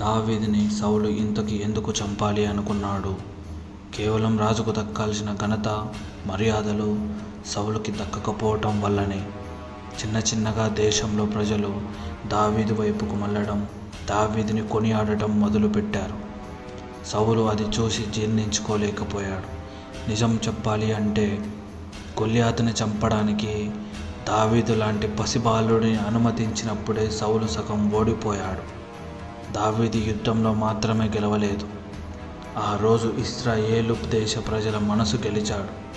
దావీదుని సౌలు ఇంతకి ఎందుకు చంపాలి అనుకున్నాడు? కేవలం రాజుకు దక్కాల్సిన ఘనత మర్యాదలు సౌలుకి దక్కకపోవటం వల్లనే. చిన్న చిన్నగా దేశంలో ప్రజలు దావీదు వైపుకు మళ్ళడం దావీదిని కొనియాడటం మొదలుపెట్టారు. సౌలు అది చూసి జీర్ణించుకోలేకపోయాడు. నిజం చెప్పాలి అంటే గొల్యాతుని చంపడానికి దావీదు లాంటి పసిబాలుడిని అనుమతించినప్పుడే సౌలు సగం ఓడిపోయాడు. దావీదు యుద్ధంలో మాత్రమే గెలవలేదు. ఆ రోజు ఇస్రాయేలు దేశ ప్రజల మనసు గెలిచాడు.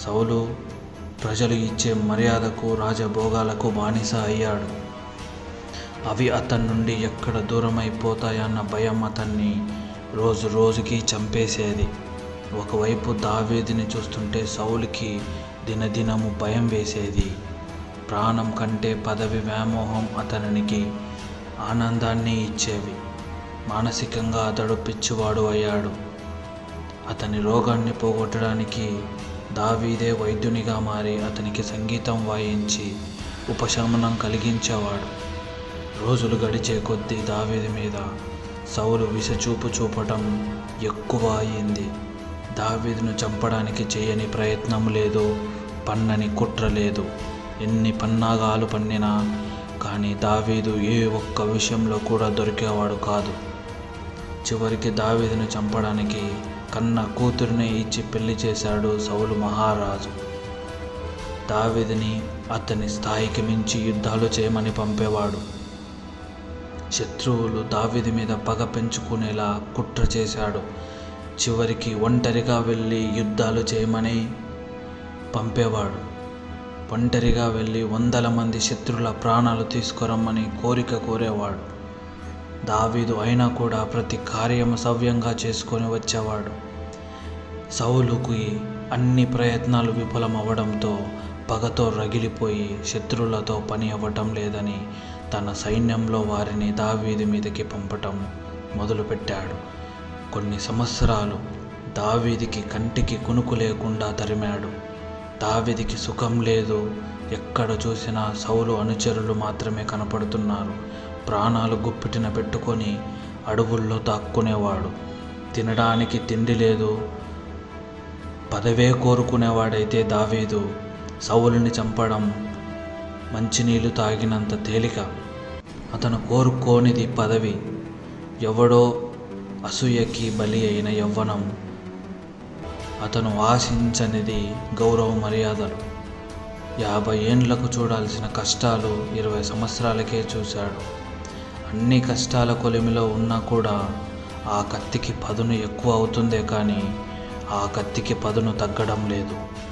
సౌలు ప్రజలు ఇచ్చే మర్యాదకు రాజభోగాలకు బానిస అయ్యాడు. అవి అతని నుండి ఎక్కడ దూరమైపోతాయన్న భయం అతన్ని రోజు రోజుకి చంపేసేది. ఒకవైపు దావీదిని చూస్తుంటే సౌలుకి దినదినము భయం వేసేది. ప్రాణం కంటే పదవి వ్యామోహం అతనికి ఆనందాన్ని ఇచ్చేవి. మానసికంగా అతడు పిచ్చివాడు అయ్యాడు. అతని రోగాన్ని పోగొట్టడానికి దావీదే వైద్యునిగా మారి అతనికి సంగీతం వాయించి ఉపశమనం కలిగించేవాడు. రోజులు గడిచే కొద్దీ దావీది మీద సౌలు విషచూపు చూపటం ఎక్కువ అయింది. దావీదును చంపడానికి చేయని ప్రయత్నం లేదు పన్నని కుట్ర లేదు. ఎన్ని పన్నాగాలు పన్నినా కానీ దావీదు ఏ ఒక్క విషయంలో కూడా దొరికేవాడు కాదు. చివరికి దావీదును చంపడానికి కన్న కూతురిని ఇచ్చి పెళ్ళి చేశాడు సౌలు మహారాజు. దావీదిని అతని స్థాయికి మించి యుద్ధాలు చేయమని పంపేవాడు. శత్రువులు దావీది మీద పగ పెంచుకునేలా కుట్ర చేశాడు. చివరికి ఒంటరిగా వెళ్ళి యుద్ధాలు చేయమని పంపేవాడు. ఒంటరిగా వెళ్ళి వందల మంది శత్రుల ప్రాణాలు తీసుకురమ్మని కోరిక కోరేవాడు. దావీదు అయినా కూడా ప్రతి కార్యము సవ్యంగా చేసుకొని వచ్చేవాడు. సౌలుకి అన్ని ప్రయత్నాలు విఫలమవ్వడంతో పగతో రగిలిపోయి శత్రులతో పని అవ్వటం లేదని తన సైన్యంలో వారిని దావీది మీదకి పంపటం మొదలుపెట్టాడు. కొన్ని సంవత్సరాలు దావీదికి కంటికి కునుకు లేకుండా తరిమాడు. దావీదికి సుఖం లేదు. ఎక్కడ చూసినా సౌలు అనుచరులు మాత్రమే కనపడుతున్నారు. ప్రాణాలు గుప్పిటిన పెట్టుకొని అడవుల్లో దాక్కునేవాడు. తినడానికి తిండి లేదు. పదవే కోరుకునేవాడైతే దావీదు. సౌలుని చంపడం మంచినీళ్ళు తాగినంత తేలిక. అతను కోరుకోనిది పదవి. ఎవడో అసూయకి బలి అయిన యవ్వనం. అతను ఆశించనిది గౌరవ మర్యాదలు. యాభై ఏండ్లకు చూడాల్సిన కష్టాలు ఇరవై సంవత్సరాలకే చూశాడు. అన్ని కష్టాల కొలిమిలో ఉన్నా కూడా ఆ కత్తికి పదును ఎక్కువ అవుతుందే కానీ ఆ కత్తికి పదును తగ్గడం లేదు.